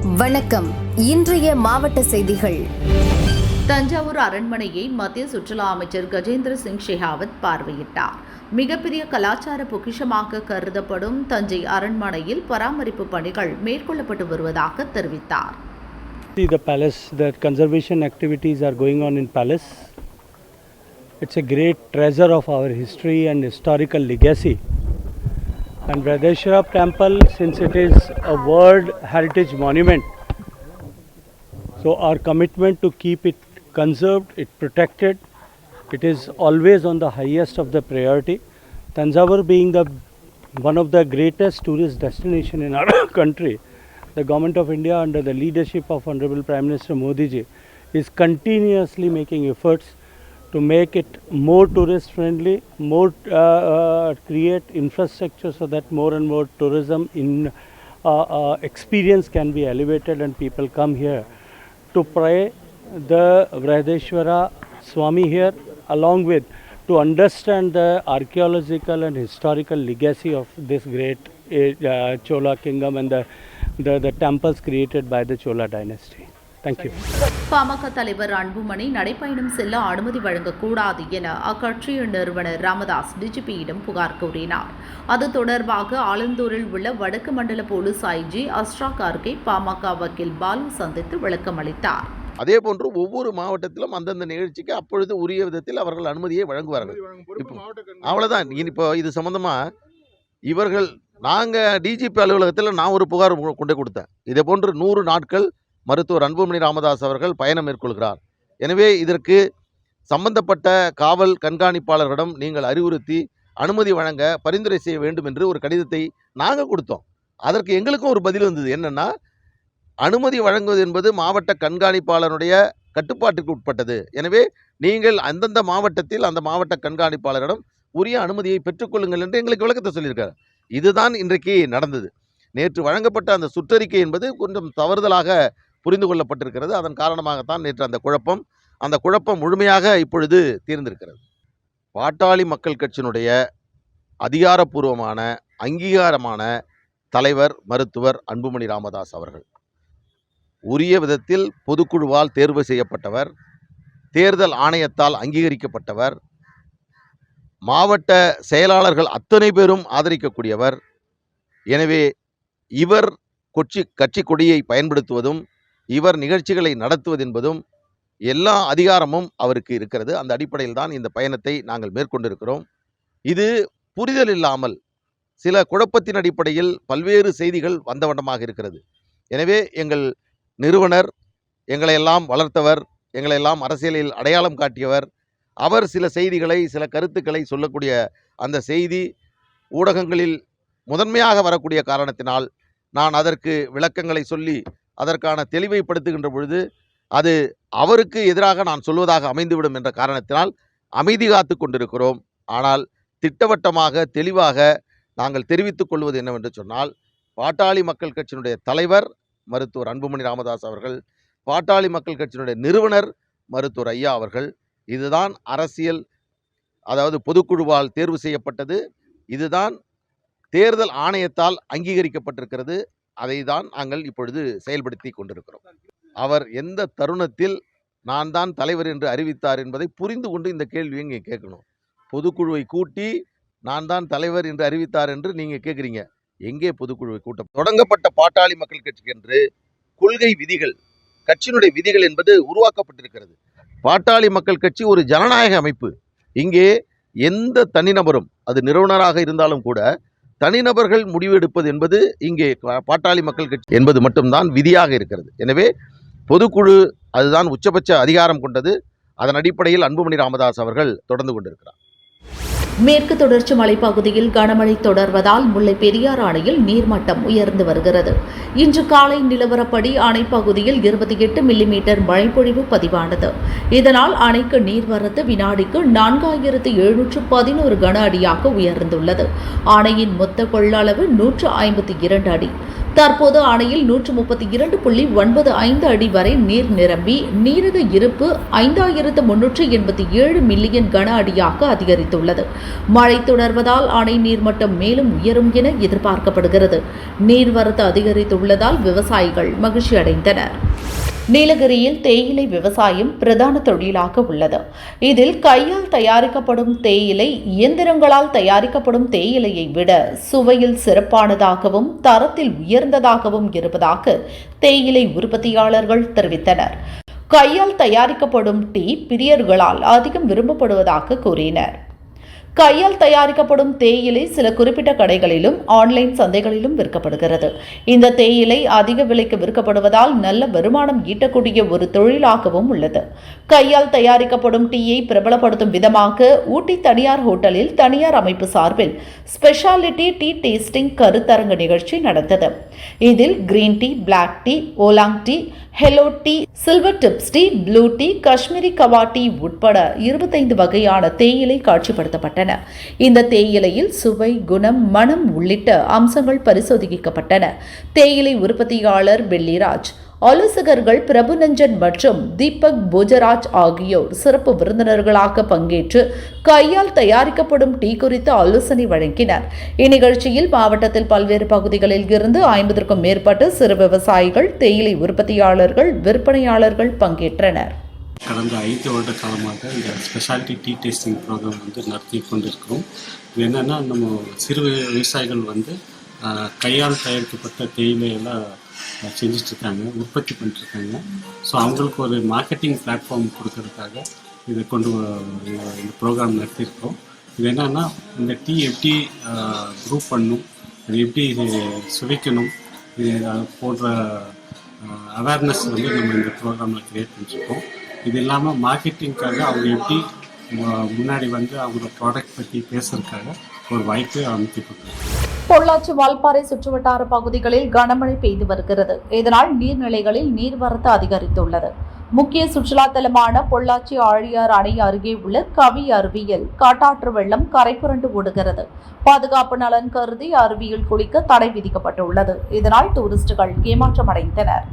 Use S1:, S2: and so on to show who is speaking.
S1: வணக்கம் இன்றைய மாவட்ட செய்திகள்
S2: தஞ்சாவூர் அரண்மனையை மத்திய சுற்றுலா அமைச்சர் கஜேந்திர சிங் ஷெகாவத் பார்வையிட்டார் மிகப்பெரிய கலாச்சார பொக்கிஷமாக கருதப்படும் தஞ்சை அரண்மனையில் பராமரிப்பு பணிகள் மேற்கொள்ளப்பட்டு வருவதாக தெரிவித்தார்
S3: the palace, the conservation activities are going on in palace. It's a great treasure of our history and historical legacy. And Vradeshwara temple, since it is a World Heritage Monument, so our commitment to keep it conserved, it protected, it is always on the highest of the priority. Tanjavur being the one of the greatest tourist destination in our country, the government of India under the leadership of Honorable Prime Minister Modi ji is continuously making efforts to make it more tourist friendly, more uh, uh, create infrastructure so that more and more tourism in uh, uh, experience can be elevated and people come here to pray the Vradeshwara Swami here along with to understand the archaeological and historical legacy of this great uh, Chola kingdom and the, the, the temples created by the Chola dynasty. Thank you.
S2: PMK தலைவர் அன்புமணி நடைப்பயணம் செல்ல அனுமதி வழங்கக்கூடாது என அக்கட்சியின் நிறுவனர் ராமதாஸ் டிஜிபியிடம் புகார் கூறினார். அது தொடர்பாக ஆலந்தூரில் உள்ள வடக்கு மண்டல போலீஸ் ஐஜி அஸ்ரா கார்கே பாமக வக்கீல் பாலு சந்தித்து விளக்கம் அளித்தார்.
S4: அதே போன்று ஒவ்வொரு மாவட்டத்திலும் அந்தந்த நிகழ்ச்சிக்கு அப்பொழுது உரிய விதத்தில் அவர்கள் அனுமதியை வழங்குவார்கள். இப்போ அவ்வளோதான் இப்போ இது சம்மந்தமாக இவர்கள் நாங்கள் டிஜிபி அலுவலகத்தில் நான் ஒரு புகார் கொ- கொண்டு கொடுத்தேன். இதே போன்று நூறு நாட்கள் மருத்துவர் அன்புமணி ராமதாஸ் அவர்கள் பயணம் மேற்கொள்கிறார். எனவே இதற்கு சம்பந்தப்பட்ட காவல் கண்காணிப்பாளர்களிடம் நீங்கள் அறிவுறுத்தி அனுமதி வழங்க பரிந்துரை செய்ய வேண்டும் என்று ஒரு கடிதத்தை நாங்கள் கொடுத்தோம். அதற்கு எங்களுக்கும் ஒரு பதில் வந்தது. என்னென்னா அனுமதி வழங்குவது என்பது மாவட்ட கண்காணிப்பாளருடைய கட்டுப்பாட்டுக்கு உட்பட்டது. எனவே நீங்கள் அந்தந்த மாவட்டத்தில் அந்த மாவட்ட கண்காணிப்பாளரிடம் உரிய அனுமதியை பெற்றுக்கொள்ளுங்கள் என்று எங்களுக்கு விளக்கத்தை சொல்லியிருக்காரு. இதுதான் இன்றைக்கு நடந்தது. நேற்று வழங்கப்பட்ட அந்த சுற்றறிக்கை என்பது கொஞ்சம் தவறுதலாக புரிந்து கொள்ளப்பட்டிருக்கிறது அதன் காரணமாகத்தான் நேற்று அந்த குழப்பம் அந்த குழப்பம் முழுமையாக இப்பொழுது தீர்ந்திருக்கிறது. பாட்டாளி மக்கள் கட்சியினுடைய அதிகாரப்பூர்வமான அங்கீகாரமான தலைவர் மருத்துவர் அன்புமணி ராமதாஸ் அவர்கள். உரிய விதத்தில் பொதுக்குழுவால் தேர்வு செய்யப்பட்டவர் தேர்தல் ஆணையத்தால் அங்கீகரிக்கப்பட்டவர் மாவட்ட செயலாளர்கள் அத்தனை பேரும் ஆதரிக்கக்கூடியவர். எனவே இவர் கொச்சி கட்சி கொடியை பயன்படுத்துவதும் இவர் நிகழ்ச்சிகளை நடத்துவது என்பதும் எல்லா அதிகாரமும் அவருக்கு இருக்கிறது. அந்த அடிப்படையில் தான் இந்த பயணத்தை நாங்கள் மேற்கொண்டிருக்கிறோம். இது புரிதல் இல்லாமல் சில குழப்பத்தின் அடிப்படையில் பல்வேறு செய்திகள் வந்தவண்டமாக இருக்கிறது. எனவே எங்கள் நிறுவனர் எங்களையெல்லாம் வளர்த்தவர் எங்களையெல்லாம் அரசியலில் அடையாளம் காட்டியவர் அவர் சில செய்திகளை சில கருத்துக்களை சொல்லக்கூடிய அந்த செய்தி ஊடகங்களில் முதன்மையாக வரக்கூடிய காரணத்தினால் நான் அதற்கு விளக்கங்களை சொல்லி அதற்கான தெளிவைப்படுத்துகின்ற பொழுது அது அவருக்கு எதிராக நான் சொல்வதாக அமைந்துவிடும் என்ற காரணத்தினால் அமைதி காத்து கொண்டிருக்கிறோம். ஆனால் திட்டவட்டமாக தெளிவாக நாங்கள் தெரிவித்துக் கொள்வது என்னவென்று சொன்னால் பாட்டாளி மக்கள் கட்சியினுடைய தலைவர் மருத்துவர் அன்புமணி ராமதாஸ் அவர்கள் பாட்டாளி மக்கள் கட்சியினுடைய நிறுவனர் மருத்துவர் ஐயா அவர்கள் இதுதான் அரசியல் அதாவது பொதுக்குழுவால் தேர்வு செய்யப்பட்டது இதுதான் தேர்தல் ஆணையத்தால் அங்கீகரிக்கப்பட்டிருக்கிறது அதை தான் நாங்கள் இப்பொழுது செயல்படுத்தி கொண்டிருக்கிறோம். அவர் எந்த தருணத்தில் நான் தான் தலைவர் என்று அறிவித்தார் என்பதை புரிந்து கொண்டு இந்த கேள்வியை இங்கே கேட்கணும். பொதுக்குழுவை கூட்டி நான் தான் தலைவர் என்று அறிவித்தார் என்று நீங்கள் கேட்குறீங்க. எங்கே பொதுக்குழுவை கூட்டம்? தொடங்கப்பட்ட பாட்டாளி மக்கள் கட்சிக்கு என்று கொள்கை விதிகள் கட்சியினுடைய விதிகள் என்பது உருவாக்கப்பட்டிருக்கிறது. பாட்டாளி மக்கள் கட்சி ஒரு ஜனநாயக அமைப்பு. இங்கே எந்த தனிநபரும் அது நிறுவனராக இருந்தாலும் கூட தனிநபர்கள் முடிவு எடுப்பது என்பது இங்கே பாட்டாளி மக்கள் கட்சி என்பது மட்டும்தான் விதியாக இருக்கிறது. எனவே பொதுக்குழு அதுதான் உச்சபட்ச அதிகாரம் கொண்டது. அதன் அடிப்படையில் அன்புமணி ராமதாஸ் அவர்கள் தொடர்ந்து கொண்டிருக்கிறார்.
S2: மேற்கு தொடர்ச்சி மலைப்பகுதியில் கனமழை தொடர்வதால் முல்லை பெரியாறு அணையில் நீர்மட்டம் உயர்ந்து வருகிறது. இன்று காலை நிலவரப்படி அணைப்பகுதியில் இருபத்தி எட்டு மில்லிமீட்டர் மழைப்பொழிவு பதிவானது. இதனால் அணைக்கு நீர்வரத்து வினாடிக்கு நான்காயிரத்து எழுநூற்று பதினோரு கன அடியாக உயர்ந்துள்ளது. அணையின் மொத்த கொள்ளளவு நூற்று ஐம்பத்தி இரண்டு அடி. தற்போது அணையில் நூற்று முப்பத்தி இரண்டு புள்ளி ஒன்பது ஐந்து அடி வரை நீர் நிரம்பி நீரக இருப்பு ஐந்தாயிரத்து முன்னூற்று எண்பத்தி ஏழு மில்லியன் கன அடியாக அதிகரித்துள்ளது. மழை தொடர்வதால் அணை நீர்மட்டம் மேலும் உயரும் என எதிர்பார்க்கப்படுகிறது. நீர்வரத்து அதிகரித்துள்ளதால் விவசாயிகள் மகிழ்ச்சி அடைந்தனர் நீலகிரியில் தேயிலை விவசாயம் பிரதான தொழிலாக உள்ளது. இதில் கையால் தயாரிக்கப்படும் தேயிலை இயந்திரங்களால் தயாரிக்கப்படும் தேயிலையை விட சுவையில் சிறப்பானதாகவும் தரத்தில் உயர்ந்ததாகவும் இருப்பதாக தேயிலை உற்பத்தியாளர்கள் தெரிவித்தனர். கையால் தயாரிக்கப்படும் டீ பிரியர்களால் அதிகம் விரும்பப்படுவதாக கூறினர். கையால் தயாரிக்கப்படும் தேயிலை சில குறிப்பிட்ட கடைகளிலும் ஆன்லைன் சந்தைகளிலும் விற்கப்படுகிறது. இந்த தேயிலை அதிக விலைக்கு விற்கப்படுவதால் நல்ல வருமானம் ஈட்டக்கூடிய ஒரு தொழிலாகவும் உள்ளது. கையால் தயாரிக்கப்படும் டீயை பிரபலப்படுத்தும் விதமாக ஊட்டி தனியார் ஹோட்டலில் தனியார் அமைப்பு சார்பில் ஸ்பெஷாலிட்டி டீ டேஸ்டிங் கருத்தரங்கு நிகழ்ச்சி நடந்தது. இதில் green tea black tea oolong tea hello tea silver tips tea blue tea Kashmiri kahwa tea உட்பட இருபத்தைந்து வகையான தேயிலை காட்சிப்படுத்தப்பட்டன. இந்த தேயிலையில் சுவை குணம் மனம் உள்ளிட்ட அம்சங்கள் பரிசோதிக்கப்பட்டன. தேயிலை உற்பத்தியாளர் வெள்ளிராஜ் ஆலோசகர்கள் பிரபுநஞ்சன் மற்றும் தீபக் போஜராஜ் ஆகியோர் சிறப்பு விருந்தினர்களாக பங்கேற்று கையால் தயாரிக்கப்படும் டீ குறித்து ஆலோசனை வழங்கினர். இந்நிகழ்ச்சியில் மாவட்டத்தில் பல்வேறு பகுதிகளில் இருந்து ஐம்பதற்கும் மேற்பட்ட சிறு விவசாயிகள் தேயிலை உற்பத்தியாளர்கள் விற்பனையாளர்கள் பங்கேற்றனர்.
S5: கடந்த ஐந்து வருட காலமாக இந்த ஸ்பெஷாலிட்டி டீ டேஸ்டிங் ப்ரோக்ராம் வந்து நடத்தி கொண்டிருக்கிறோம். இது என்னென்னா நம்ம சிறு விவசாயிகள் வந்து கையால் தயாரிக்கப்பட்ட தேயிலையெல்லாம் செஞ்சிட்ருக்காங்க உற்பத்தி பண்ணிட்டுருக்காங்க ஸோ அவங்களுக்கு ஒரு மார்க்கெட்டிங் பிளாட்ஃபார்ம் கொடுக்கறதுக்காக இதை கொண்டு வ- இந்த ப்ரோக்ராம் நடத்தியிருக்கோம். இது என்னென்னா இந்த டீ எப்படி குரூப் பண்ணும் அது எப்படி இது சுவைக்கணும் இது போன்ற அவேர்னஸ் வந்து நம்ம இந்த ப்ரோக்ராமில் க்ரியேட் பண்ணியிருக்கோம் இது இல்லாமல் மார்க்கெட்டிங்க்காக அவங்க எப்படி முன்னாடி வந்து அவங்களோட ப்ராடக்ட் பற்றி பேசுறதுக்காக ஒரு வாய்ப்பு அமைத்து கொடுக்குறாங்க
S2: பொள்ளாச்சி வால்பாறை சுற்றுவட்டார பகுதிகளில் கனமழை பெய்து வருகிறது. இதனால் நீர்நிலைகளில் நீர்வரத்து அதிகரித்துள்ளது. முக்கிய சுற்றுலா தலமான பொள்ளாச்சி ஆழியார் அணை அருகே உள்ள கவி அருவியில் காட்டாற்று வெள்ளம் கரை புரண்டு ஓடுகிறது. பாதுகாப்பு நலன் கருதி அருவியில் குளிக்க தடை விதிக்கப்பட்டுள்ளது. இதனால் டூரிஸ்டுகள் ஏமாற்றமடைந்தனர்.